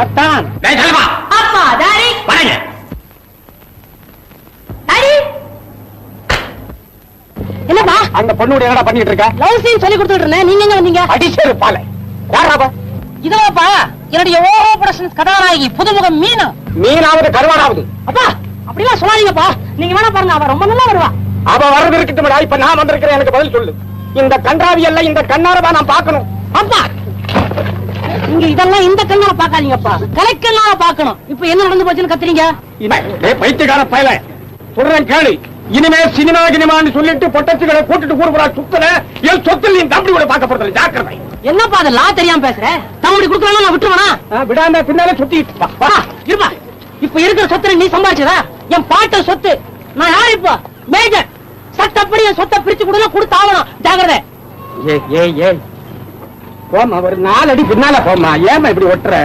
அத்தான். அப்பா டாடி வரேங்க. என்னப்பா அந்த பொண்ணு என்னடா பண்ணிட்டு இருக்க? லவ் சீன் சொல்லி கொடுத்துட்டு இருந்தேன். நீங்க எங்க வந்தீங்க? அடிச்சேரு பால. யாராபா இதோப்பா என்னுடைய ஓஹோ ப்ரொடக்ஷன் கதாநாயகி புதுமுகம் மீனா. மீனாவது கருவாடாவது. அப்பா அப்படிலாம் சொல்லாதீங்கப்பா. நீங்க வேணா பாருங்க அவ ரொம்ப நல்லா வருவா. அவ வர்றது இருக்கட்டும்டா இப்ப நான் வந்திருக்கிறேன் எனக்கு பதில் சொல்லு. இந்த கன்றாவி எல்லாம் இந்த கண்ணாரவா நான் பார்க்கணும். அப்பா இங்க இதெல்லாம் இந்த கண்ணால பாக்காதீங்கப்பா கலைக்கண்ணால பாக்கணும் இப்ப என்ன நடந்து போச்சுன்னு கத்துறீங்க? பைத்தியக்கார பயல. சொல்றேன் கேளு. இனிமே சினிமா கினிமான்னு சொல்லிட்டு பொட்டச்சுகளை கூட்டிட்டு பூரா சுத்தல. என் சொத்தில் நீ தம்பி கூட பார்க்க போறது ஜாக்கிரதை. என்னப்பா அது லா தெரியாம பேசுற? தம்படி குடுக்கறாங்க நான் விட்டுருவானா? விடாம பின்னால சுத்திட்டு இருப்பா. இப்ப இருக்கிற சொத்தை நீ சம்பாதிச்சதா என் பாட்ட சொத்து. நான் யார் இப்போ? மேஜர். சட்டப்படி என் சொத்தை பிரிச்சு கொடுங்க கொடுத்தாகணும். ஜாகிரதை ஏய் ஏய் ஏய். போமா ஒரு நாலு அடி பின்னால போமா ஏமா இப்படி ஒட்டுற?